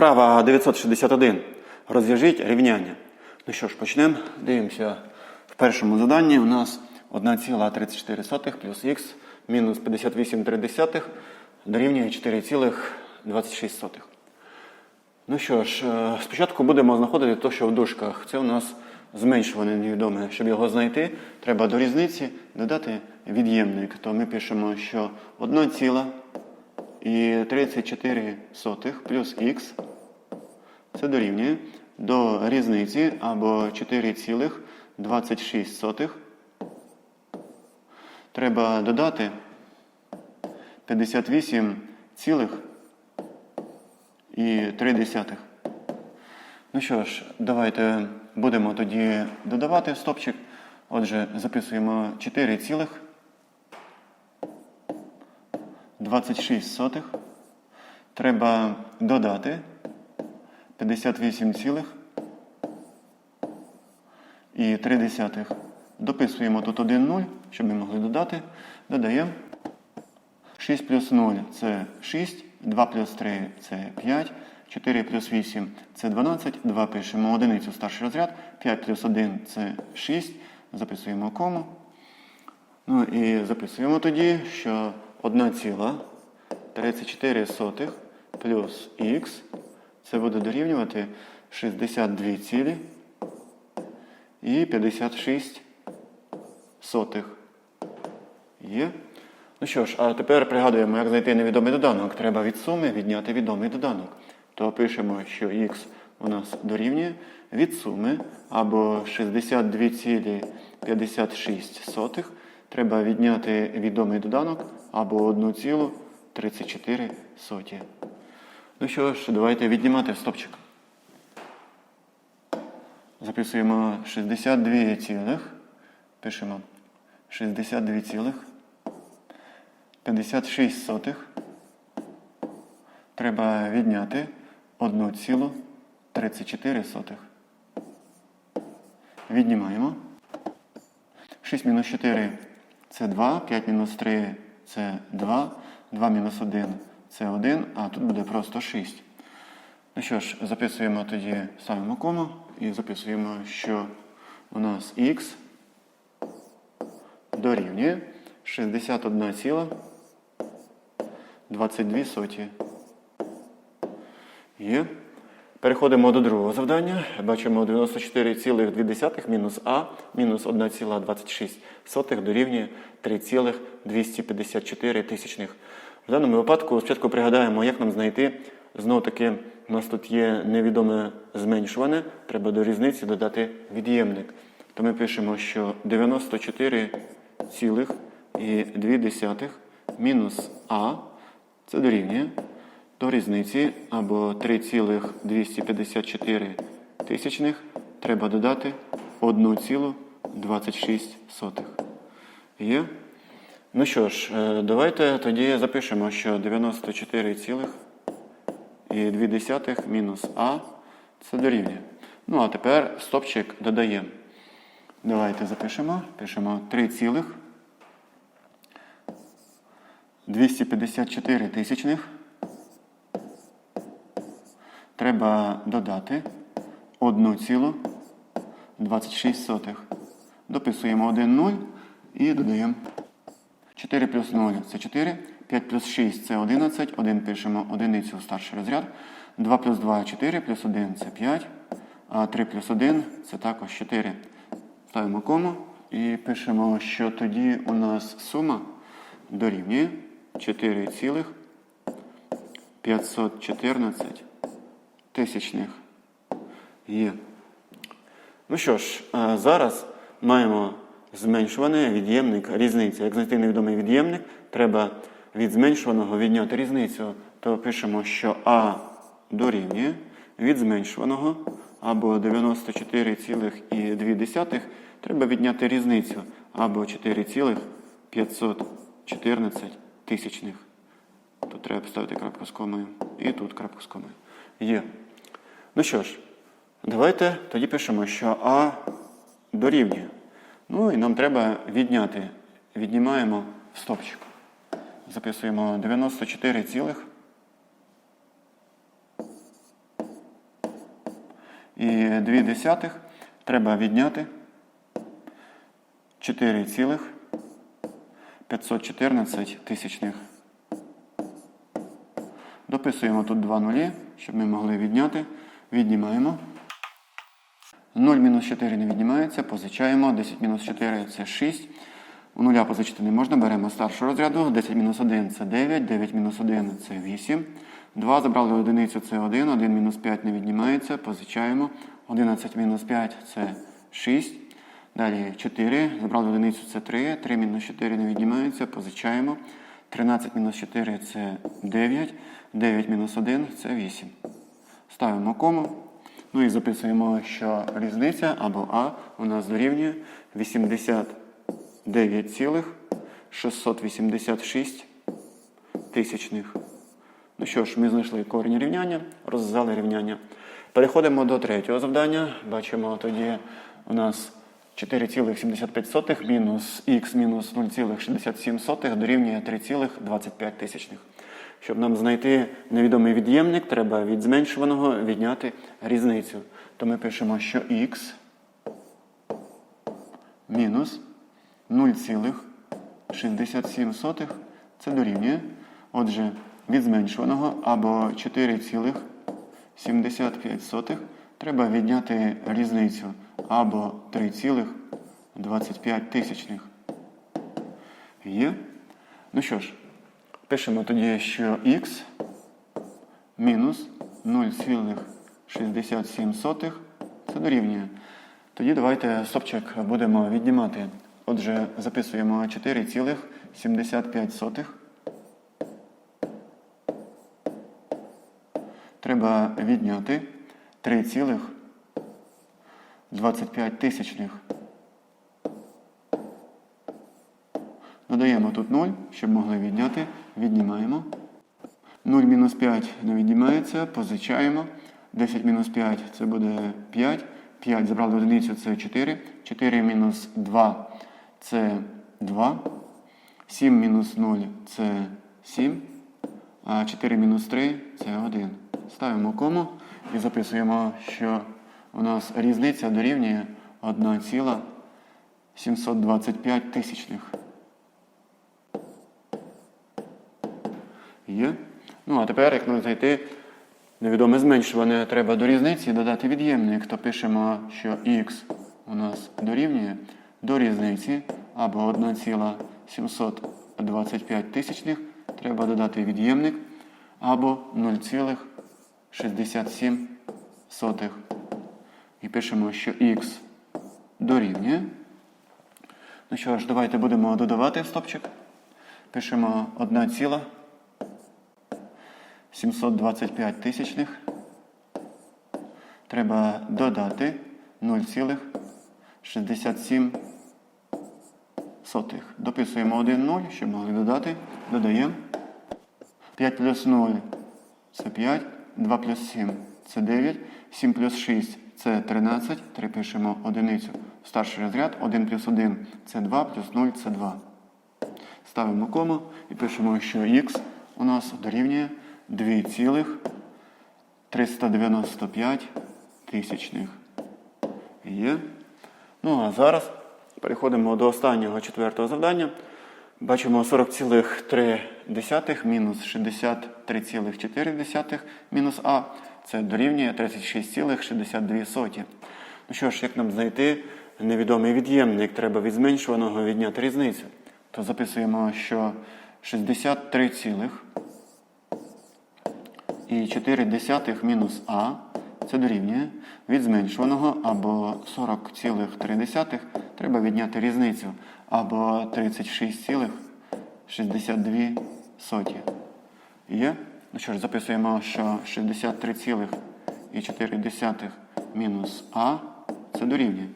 Вправа 961. Розв'яжіть рівняння. Ну що ж, почнемо. Дивимося. В першому заданні у нас 1,34 плюс х мінус 58,3 дорівнює 4,26. Ну що ж, е, спочатку будемо знаходити те, що в дужках. Це у нас зменшуване невідоме. Щоб його знайти, треба до різниці додати від'ємник. То ми пишемо, що 1 ціла і 34 сотих плюс х це дорівнює до різниці або 4,26. Треба додати 58 цілих і 3 десятих. Ну що ж, давайте будемо тоді додавати стопчик. Отже, записуємо 4 цілих 26 сотих. Треба додати 58 і 3. Дописуємо тут 1 0, щоб ми могли додати. Додаємо 6 плюс 0 це 6, 2 плюс 3 це 5, 4 плюс 8 це 12, 2 пишемо одиницю старший розряд, 5 плюс 1 це 6, записуємо кому. Ну і записуємо тоді, що 1 ціла 34 сотих плюс х це буде дорівнювати 62 цілі і 56 сотих. Є. Ну що ж, а тепер пригадуємо, як знайти невідомий доданок. Треба від суми відняти відомий доданок. То пишемо, що х у нас дорівнює від суми або 62,56. Треба відняти відомий доданок або 1,34. Ну що ж, давайте віднімати стопчик. Записуємо 62 цілих. Пишемо 62 цілих. 56 сотих. Треба відняти 1,34 сотих. Віднімаємо. 6 мінус 4 це 2, 5 мінус 3 це 2, 2 мінус 1 це 1, а тут буде просто 6. Ну що ж, записуємо тоді ставимо кому і записуємо, що у нас х дорівнює 61 ціла 22 соті. Є. Переходимо до другого завдання. Бачимо 94,2 мінус А мінус 1,26 дорівнює 3,254 тисячних. В даному випадку спочатку пригадаємо, як нам знайти. Знову таки, у нас тут є невідоме зменшуване, треба до різниці додати від'ємник. То ми пишемо, що 94,2 мінус А це дорівнює до різниці або 3,254 тисячних треба додати 1,26. Є? Ну що ж, е, давайте тоді запишемо, що 94,2 мінус А це дорівнює. Ну, а тепер стопчик додаємо. Давайте запишемо. Пишемо 3 цілих 254 тисячних. Треба додати 1,26. Дописуємо 1 0 і додаємо 4 плюс 0 це 4, 5 плюс 6 це 11, 1 пишемо одиницю в старший розряд, 2 плюс 2 4, плюс 1 це 5, а 3 плюс 1 це також 4. Ставимо кому. І пишемо, що тоді у нас сума дорівнює 4,514 тисячних. Є. Ну що ж, зараз маємо зменшуваний від'ємник, різниця. Як знайти невідомий від'ємник, треба від зменшуваного відняти різницю. То пишемо, що А дорівнює від зменшуваного або 94,2 треба відняти різницю або 4,514 тисячних. Тут треба поставити крапку з комою. І тут крапку з комою. Є. Ну що ж, давайте тоді пишемо, що А дорівнює. Ну і нам треба відняти. Віднімаємо стопчик. Записуємо 94 цілих і 2 десятих треба відняти 4,514 тисячних. Дописуємо тут два нулі, щоб ми могли відняти. Віднімаємо. 0 мінус 4 не віднімається, позичаємо. 10 мінус 4 це 6. У нуля позичити не можна, беремо старшу розряду. 10 мінус 1 це 9, 9 мінус 1 це 8. 2 забрали одиницю це 1, 1 мінус 5 не віднімається, позичаємо. 11 мінус 5 це 6. Далі 4, забрали одиницю це 3, 3 мінус 4 не віднімається, позичаємо. 13 мінус 4 це 9, 9 мінус 1 це 8. Ставимо кому. Ну і записуємо, що різниця або А у нас дорівнює 89,686 тисячних. Ну що ж, ми знайшли корінь рівняння, розв'язали рівняння. Переходимо до третього завдання. Бачимо тоді у нас 4,75 мінус х мінус 0,67 дорівнює 3,25 тисячних. Щоб нам знайти невідомий від'ємник, треба від зменшуваного відняти різницю. То ми пишемо, що х мінус 0,67 це дорівнює. Отже, від зменшуваного або 4,75 треба відняти різницю або 3,25. Є? Ну що ж, пишемо тоді, що х мінус 0,67 це дорівнює. Тоді давайте стопчик будемо віднімати. Отже, записуємо 4,75. Треба відняти 3,25 тисячних. Додаємо тут 0, щоб могли відняти. Віднімаємо. 0 мінус 5 не віднімається, позичаємо. 10 мінус 5 це буде 5. 5 забрали одиницю це 4. 4 мінус 2 це 2. 7 мінус 0 це 7. А 4 мінус 3 це 1. Ставимо кому і записуємо, що у нас різниця дорівнює 1,725 тисячних. Є. Ну, а тепер, як нам знайти невідоме зменшуване, треба до різниці додати від'ємник, то пишемо, що х у нас дорівнює до різниці або 1,725 тисячних, треба додати від'ємник або 0,67. І пишемо, що х дорівнює. Ну що ж, давайте будемо додавати стопчик. Пишемо 1, 725 тисячних. Треба додати 0,67. Дописуємо 1 0, щоб могли додати. Додаємо. 5 плюс 0 це 5, 2 плюс 7 це 9, 7 плюс 6 це 13. 3 пишемо одиницю старший розряд. 1 плюс 1 це 2, плюс 0 це 2. Ставимо кому і пишемо, що х у нас дорівнює 2,395 тисячних. Є. Ну а зараз переходимо до останнього четвертого завдання. Бачимо 40,3 мінус 63,4 мінус А. Це дорівнює 36,62. Ну що ж, як нам знайти невідомий від'ємник, треба від зменшуваного відняти різницю. То записуємо, що 63, і 4 десятих мінус А це дорівнює від зменшуваного або 40,3 треба відняти різницю або 36,62. Є? Ну що ж, записуємо, що 63,4 мінус А це дорівнює.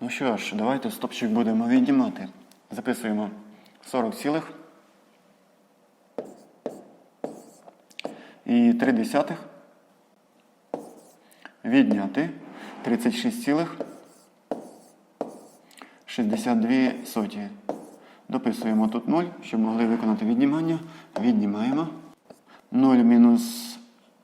Ну що ж, давайте стопчик будемо віднімати. Записуємо 40 цілих і 3 десятих відняти 36 цілих 62 соті. Дописуємо тут 0, щоб могли виконати віднімання. Віднімаємо. 0 мінус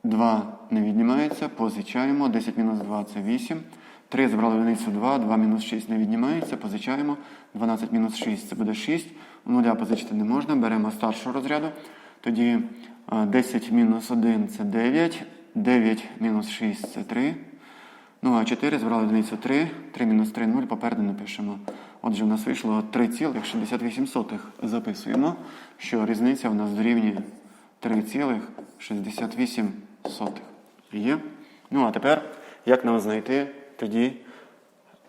2 не віднімається, позичаємо. 10 мінус 2 це 8. 3 збрали одиницю 2, 2 мінус 6 не віднімається, позичаємо. 12 мінус 6 це буде 6. У нуля позичити не можна, беремо старшого розряду. Тоді 10 мінус 1 це 9, 9 мінус 6 це 3. Ну а 4 збрали одиницю 3, 3 мінус 3 0, попереду напишемо. Отже, у нас вийшло 3,68. Записуємо, що різниця у нас дорівнює 3,68. Є. Ну а тепер, як нам знайти тоді,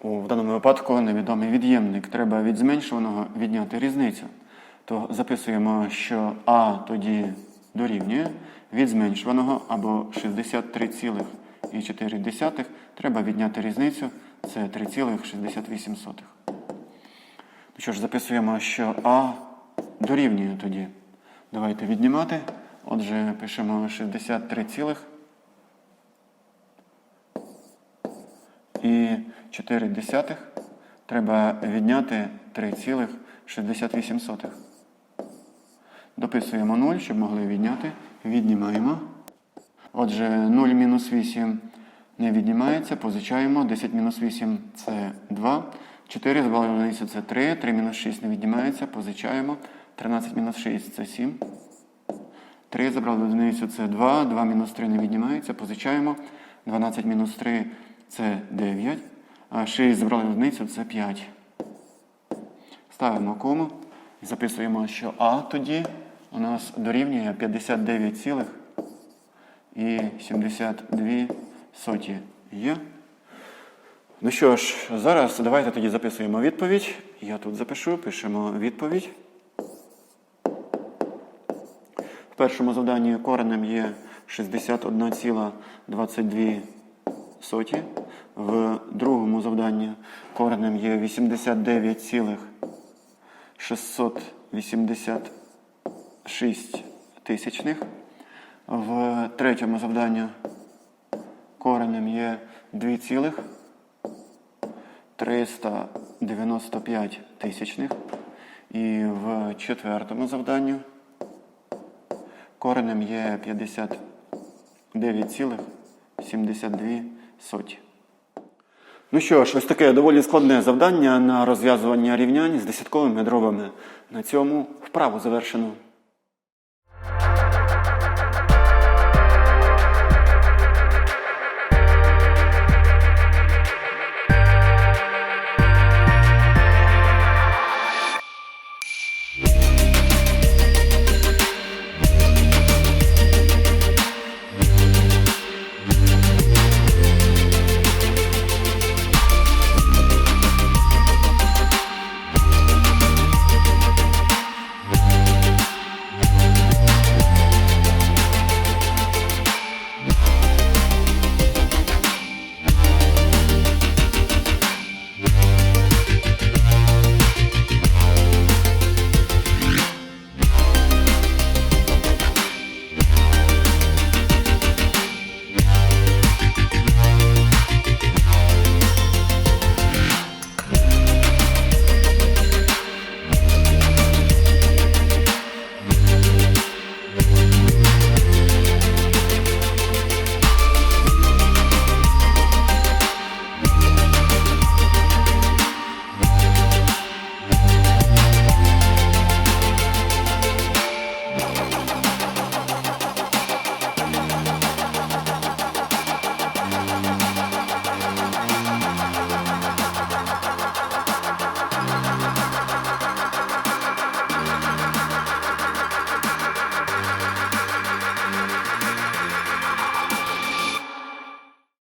в даному випадку, невідомий від'ємник. Треба від зменшуваного відняти різницю. То записуємо, що А тоді дорівнює від зменшуваного або 63,4. Треба відняти різницю. Це 3,68. Ну що ж, записуємо, що А дорівнює тоді. Давайте віднімати. Отже, пишемо 63, цілих і 4 десятих. Треба відняти 3,68. Дописуємо 0, щоб могли відняти. Віднімаємо. Отже, 0 мінус 8 не віднімається, позичаємо. 10 мінус 8 це 2. 4 збавили одиницю це 3. 3 мінус 6 не віднімається, позичаємо. 13 мінус 6 це 7. 3 забрали одиницю це 2. 2 мінус 3 не віднімається, позичаємо. 12 мінус 3 це 9. А 6 забрали одиницю це 5. Ставимо кому. Записуємо, що А тоді у нас дорівнює 59 цілих і 72 соті є. Ну що ж, зараз давайте тоді записуємо відповідь. Я тут запишу, пишемо відповідь. В першому завданні коренем є 61,22 соті. В другому завданні коренем є 89,686 тисячних. В третьому завданні коренем є 2,395 тисячних. І в четвертому завданні коренем є 59,72 соті. Ну що ж, ось таке доволі складне завдання на розв'язування рівнянь з десятковими дробами. На цьому вправу завершено.